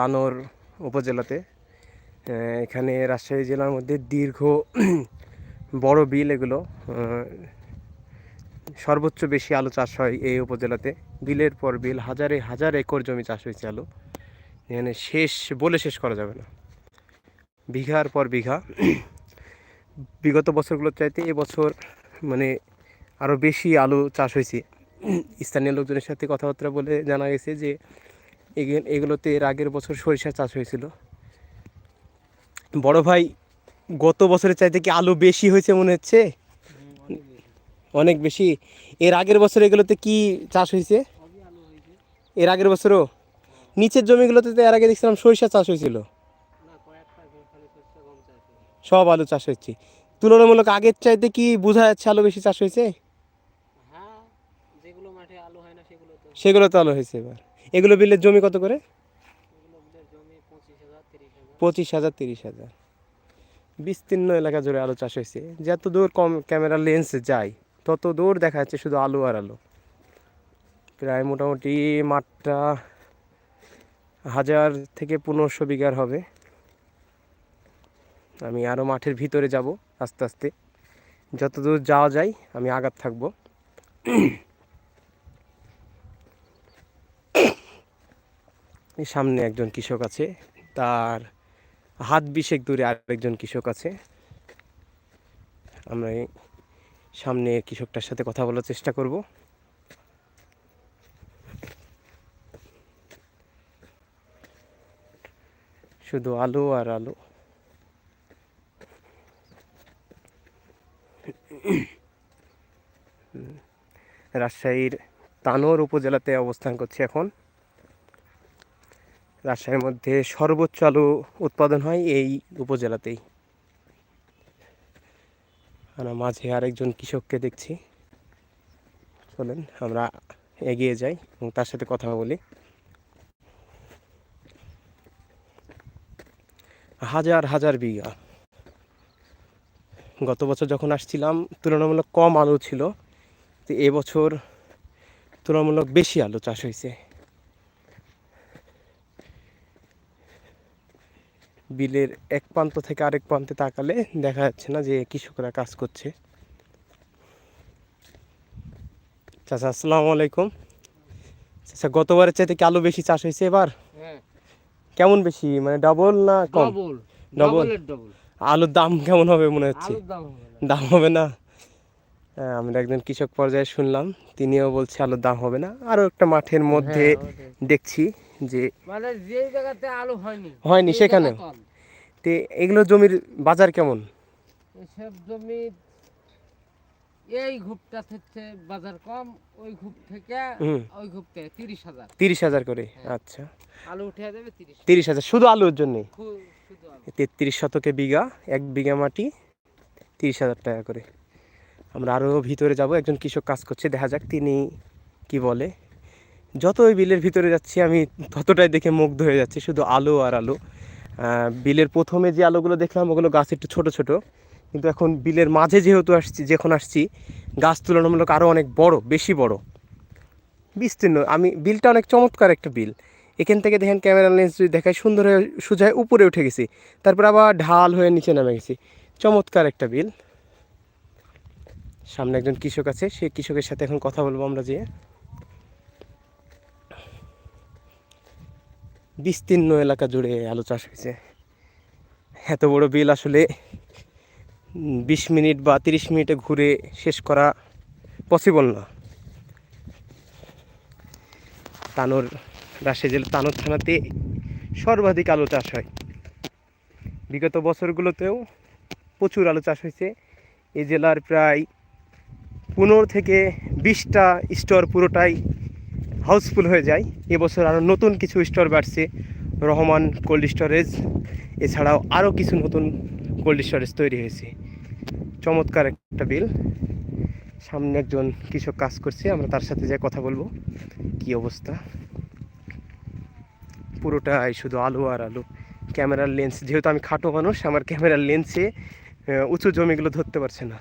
তানোর উপজেলাতে। এখানে রাজশাহী জেলার মধ্যে দীর্ঘ বড় বিল এগুলো সর্বোচ্চ বেশি আলু চাষ হয় এই উপজেলাতে। বিলের পর বিল, হাজারে হাজার একর জমি চাষ হয়েছে আলু। এখানে শেষ, বলে শেষ করা যাবে না। বিঘার পর বিঘা। বিগত বছরগুলোর চাইতে এবছর মানে আরও বেশি আলু চাষ হয়েছে। স্থানীয় লোকজনের সাথে কথাবার্তা বলে জানা গেছে যে এগুলোতে এর আগের বছর সরিষা চাষ হয়েছিল। বড় ভাই গত বছরের চাইতে কি আলু বেশি হয়েছে মনে হচ্ছে? অনেক বেশি। এর আগের বছর এগুলোতে কি চাষ হয়েছে? এর আগের বছরও? নিচের জমিগুলোতে তো এর আগে দেখছিলাম সরিষা চাষ হয়েছিল। সব আলু চাষ হচ্ছে তুলনামূলক আগের চাইতে কি বোঝা যাচ্ছে আলু বেশি চাষ হয়েছে? হ্যাঁ সেগুলো তো আলু হয়েছে এবার। এগুলো বিলের জমি কত করে? পঁচিশ হাজার তিরিশ হাজার। বিস্তীর্ণ এলাকা জুড়ে আলু চাষ হয়েছে। যত দূর কম ক্যামেরা লেন্স যায় তত দূর দেখা যাচ্ছে শুধু আলু আর আলু। প্রায় মোটামুটি মাঠটা হাজার থেকে পনেরোশো বিঘার হবে। আমি আরও মাঠের ভিতরে যাব আস্তে আস্তে। যত দূর যাওয়া যায় আমি আগাত থাকব। সামনে একজন কৃষক আছে। তার হাত বিশেক দূরে আরেকজন কৃষক আছে। আমরা সামনে কৃষকটার সাথে কথা বলার চেষ্টা করব। শুধু আলু আর আলু। রাজশাহীর তানোর উপজেলাতে অবস্থান করছি এখন। রাজশাহীর মধ্যে সর্বোচ্চ আলু উৎপাদন হয় এই উপজেলাতেই। আমরা মাঝে আরেকজন কৃষককে দেখছি। চলেন, আমরা এগিয়ে যাই এবং তার সাথে কথা বলি। হাজার হাজার বিঘা। গত বছর যখন আসছিলাম, তুলনামূলক কম আলু ছিল। তো এবছর তুলনামূলক বেশি আলু চাষ হয়েছে। বিলের এক প্রান্ত থেকে আরেক প্রান্তে তাকালে দেখা যাচ্ছে না যে কৃষকরা কাজ করছে। চাচা আসসালামু আলাইকুম। আচ্ছা গতবারের চাইতে কি আলু বেশি চাষ হয়েছে এবার? হ্যাঁ। কেমন বেশি মানে ডাবল না কম? ডবল আলুর দাম কেমন হবে মনে হচ্ছে? দাম হবে না? আমরা একজন কৃষক পর্যায়ে শুনলাম তিনিও বলছে আলুর দাম হবে না। আরও একটা মাঠের মধ্যে হ্যাঁ, দেখছি যে মানে যে জায়গাতে আলু হয়নি হয়নি কম। তে এগুলো জমির বাজার কেমন? এসব জমি এই ঘুপটা থেকে বাজার কম ওই ঘুপ থেকে ওই ঘুপ থেকে তিরিশ হাজার। তিরিশ হাজার করে হ্যাঁ। আচ্ছা। আলু উঠে যাবে তিরিশ তিরিশ হাজার শুধু আলুর জন্যে? খু- শুধু আলু। তেত্রিশ শতকে বিঘা এক বিঘা মাটি তিরিশ হাজার টাকা করে। আমরা আরও ভিতরে যাব, একজন কৃষক কাজ করছে, দেখা যাক তিনি কি বলে। যত ওই বিলের ভিতরে যাচ্ছি, আমি ততটাই দেখে মুগ্ধ হয়ে যাচ্ছি, শুধু আলো আর আলো। বিলের প্রথমে যে আলোগুলো দেখলাম, ওগুলো গাছ একটু ছোট ছোট। কিন্তু এখন বিলের মাঝে যেহেতু আসছি, যখন আসছি, গাছ তুলনামূলক আরও অনেক বড়, বেশি বড়। বিস্তীর্ণ, আমি, বিলটা অনেক চমৎকার একটা বিল। এখান থেকে দেখেন ক্যামেরা লেন্স যদি দেখায়, সুন্দর হয়ে সোজায় উপরে উঠে গেছি। তারপর আবার ঢাল হয়ে নিচে নেমে গেছি। চমৎকার একটা বিল। সামনে একজন কৃষক আছে সেই কৃষকের সাথে এখন কথা বলব আমরা যে বিস্তীর্ণ এলাকা জুড়ে আলু চাষ হয়েছে। এত বড় বিল আসলে বিশ মিনিট বা তিরিশ মিনিটে ঘুরে শেষ করা পসিবল না। তানোর রাজশাহী জেলার তানোর থানাতে সর্বাধিক আলু চাষ হয়। বিগত বছরগুলোতেও প্রচুর আলু চাষ হয়েছে। এই জেলার প্রায় পনেরো থেকে বিশটা স্টোর পুরোটাই হাউসফুল হয়ে যায়। এবছর আরও নতুন কিছু স্টোর বাড়ছে, রহমান কোল্ড স্টোরেজ। এছাড়াও আরও কিছু নতুন কোল্ড স্টোরেজ তৈরি হয়েছে। চমৎকার একটা বিল। সামনে একজন কৃষক কাজ করছে, আমরা তার সাথে যাই কথা বলব। কি অবস্থা? পুরোটাই শুধু আলু আর আলু। ক্যামেরার লেন্স, যেহেতু আমি খাটো মানুষ, আমার ক্যামেরার লেন্সে উঁচু জমিগুলো ধরতে পারছে না।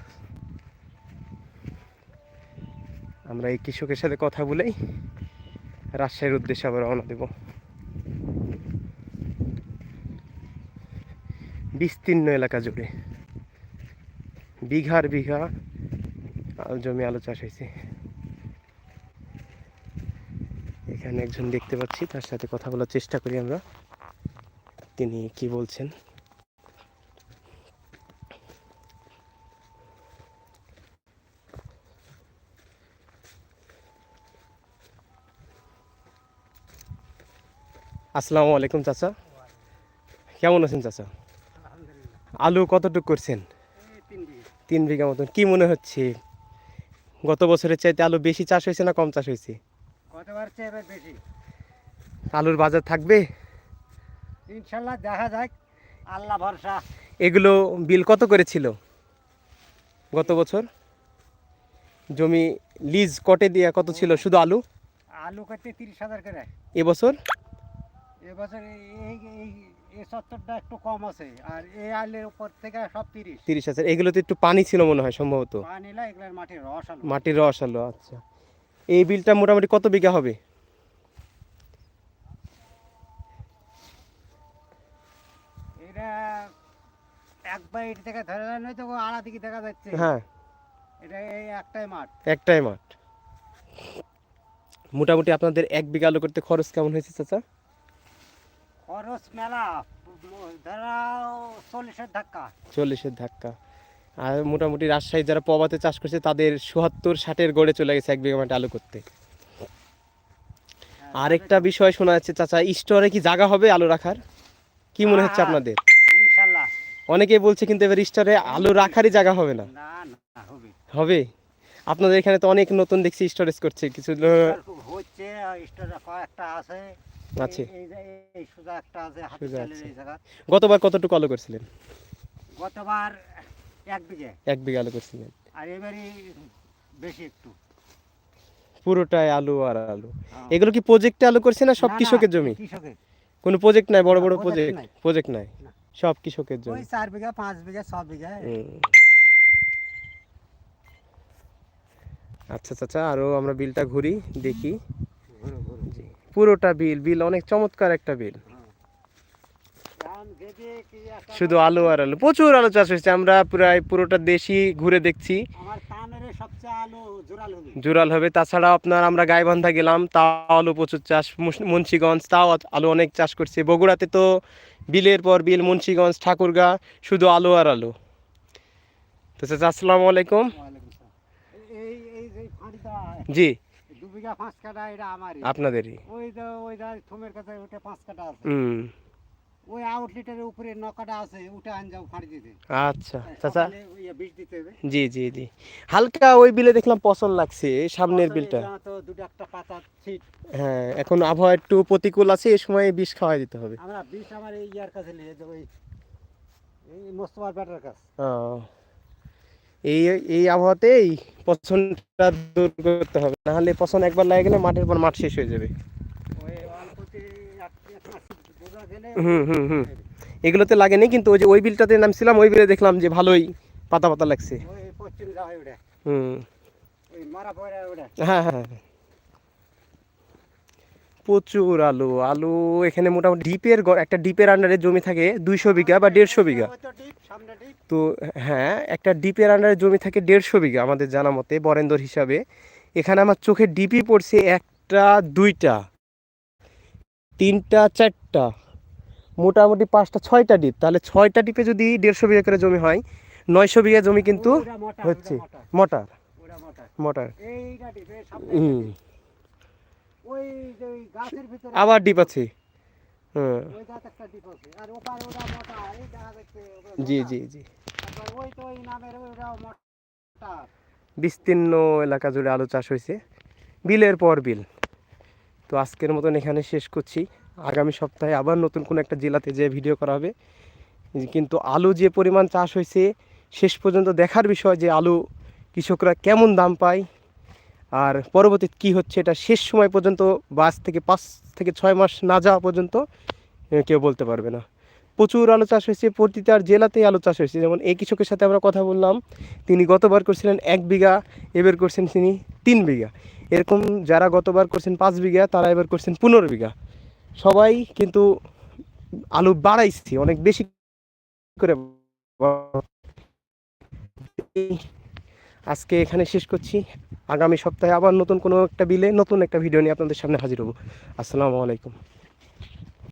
আমরা এই কৃষকের সাথে কথা বলেই রাজশাহীর উদ্দেশ্যে আবার রওনা দেব। বিস্তীর্ণ এলাকা জুড়ে। বিঘার বিঘা জমি আলু চাষ হয়েছে। এখানে একজন দেখতে পাচ্ছি, তার সাথে কথা বলার চেষ্টা করি আমরা। তিনি কি বলছেন? আসসালামু আলাইকুম চাচা। কেমন আছেন চাচা? আলু কতটুকু করছেন? তিন বিঘা মতন। কি মনে হচ্ছে? গত বছরের চাইতে আলু বেশি চাষ হয়েছে না কম চাষ হয়েছে? আলুর বাজার থাকবে? ইনশাল্লাহ দেখা যাক। আল্লাহ ভরসা। এগুলো বিল কত করেছিল গত বছর? জমি লিজ কটে দিয়া কত ছিল? শুধু আলু? আলু করতে তিরিশ হাজার করে। এবছর? এবছর এই এই সত্তরটা একটু কম আছে আর এই আলের উপর থেকে সব তিরিশ। তিরিশ হাজার এগুলোতে একটু পানি ছিল মনে হয় সম্ভবত? পানি না এগুলোর মাটির রস আলু। মাটির রস আলু আচ্ছা। এই বিলটা মোটামুটি কত বিঘা হবে? এটা এক বাইট থেকে ধরে নেন হয়তো আড়া দিকে দেখা যাচ্ছে। হ্যাঁ। এটা এই একটাই মাঠ। একটাই মাঠ। মোটামুটি আপনাদের এক বিঘা আলু করতে খরচ কেমন হয়েছে চাচা? খরচ মেলা ধরাও চল্লিশের ধাক্কা। চল্লিশের ধাক্কা। আর মোটামুটি রাজশাহী যারা পবাতে চাষ করছে তাদের চুয়াত্তর ষাটের গড়ে চলে গেছে এক বিঘা মাঠে আলু করতে। আরেকটা বিষয় শোনা যাচ্ছে চাচা স্টোরে কি জায়গা হবে আলু রাখার? কি মনে হচ্ছে হ্যাঁ। আপনাদের? অনেকেই বলছে কিন্তু এবার স্টোরে আলু রাখারই জায়গা হবে না। হবে। হবে? আপনাদের এখানে তো অনেক নতুন দেখছি স্টোরেজ করছে। কিছু হচ্ছে স্টোরে একটা আছে। আছে। গতবার কতটুকু আলু করছিলেন? গতবার এক বিঘে। এক বিঘা আলু করছিলেন। আর এবারে বেশি একটু। পুরোটাই আলু আর আলু। হ্যাঁ। এগুলো কি প্রজেক্টে আলু করছে না সব কৃষকের জমি? কোনো প্রজেক্ট নাই বড় বড় প্রজেক্ট প্রজেক্ট নাই। সব কৃষকের জমি। চার বিঘা পাঁচ বিঘা ছ বিঘা। আচ্ছা চাচা আরও আমরা বিলটা ঘুরি দেখি। ঘুরো, ঘুরো। জি পুরোটা বিল বিল অনেক চমৎকার একটা বিল। শুধু আলু আর আলু প্রচুর আলু চাষ হয়েছে আমরা প্রায় পুরোটা দেশি ঘুরে দেখছি। জোরাল হবে হবে তাছাড়া আপনার আমরা গাইবান্ধা গেলাম তাও আলু প্রচুর চাষ মুন্সিগঞ্জ তাও আলু অনেক চাষ করছে। বগুড়াতে তো বিলের পর বিল মুন্সিগঞ্জ ঠাকুরগা শুধু আলু আর আলু। তো আসসালামু আলাইকুম। জি। বিঘা পাঁচ কাটা এটা আমারই। আপনাদেরই? ওই ওই থমের কাছে ওটা পাঁচ কাটা আছে। হুম। ওই আউটলেটের উপরে ন কাটা আছে ওটা আন যাও ফাঁড়ি দিতে। আচ্ছা চাচা। সকালে দিতে হবে। জি জি জি। হালকা ওই বিলে দেখলাম পছন্দ লাগছে এই সামনের বিলটা। তো দুটো একটা পাতা ছিট। হ্যাঁ এখন আবহাওয়া একটু প্রতিকূল আছে এই সময় বিষ খাওয়াই দিতে হবে। আমরা বিষ আমার এই ইয়ার কাছে নিয়ে যাব এই মোস্তফার ব্যাটার কাছে। ও, এই এই আবহাওয়াতেই পছন্দটা দূর করতে হবে। নাহলে পছন্দ একবার লাগে গেলে মাঠের পর মাঠ শেষ হয়ে যাবে। হুম হুম হুম। এগুলোতে লাগেনি কিন্তু ওই যে ওই বিলটাতে নামছিলাম ওই বিলে দেখলাম যে ভালোই পাতা পাতা লাগছে। হুম। হ্যাঁ হ্যাঁ হ্যাঁ। প্রচুর আলু। আলু এখানে মোটামুটি ডিপের একটা ডিপের আন্ডারে জমি থাকে দুইশো বিঘা বা দেড়শো বিঘা। তো হ্যাঁ একটা ডিপের আন্ডারে জমি থাকে দেড়শো বিঘা আমাদের জানা মতে বরেন্দর হিসাবে। এখানে আমার চোখে ডিপি পড়ছে একটা দুইটা তিনটা চারটা মোটামুটি পাঁচটা ছয়টা ডিপ। তাহলে ছয়টা ডিপে যদি দেড়শো বিঘা করে জমি হয় নয়শো বিঘা জমি কিন্তু হচ্ছে মোটার মোটার। হুম ওই যে ওই গাছের ভিতরে আবার ডিপ আছে। ওটা জি জি জি। বিস্তীর্ণ এলাকা জুড়ে আলু চাষ হয়েছে। বিলের পর বিল। তো আজকের মতন এখানে শেষ করছি। আগামী সপ্তাহে আবার নতুন কোনো একটা জেলাতে যে ভিডিও করা হবে। কিন্তু আলু যে পরিমাণ চাষ হয়েছে শেষ পর্যন্ত দেখার বিষয় যে আলু কৃষকরা কেমন দাম পায়। আর পরবর্তীতে কী হচ্ছে এটা শেষ সময় পর্যন্ত বাস থেকে পাঁচ থেকে ছয় মাস না যাওয়া পর্যন্ত কেউ বলতে পারবে না। প্রচুর আলু চাষ হয়েছে, প্রতিটা জেলাতেই আলু চাষ হয়েছে। যেমন এই কৃষকের সাথে আমরা কথা বললাম, তিনি গতবার করছিলেন এক বিঘা, এবার করছেন তিনি তিন বিঘা। এরকম যারা গতবার করছেন পাঁচ বিঘা, তারা এবার করছেন পনেরো বিঘা। সবাই কিন্তু আলু বাড়াইছে, অনেক বেশি করে। আজকে এখানে শেষ করছি। আগামী সপ্তাহে আবার নতুন কোনো একটা বিলে নতুন একটা ভিডিও নিয়ে আপনাদের সামনে হাজির হব। আসসালামু আলাইকুম।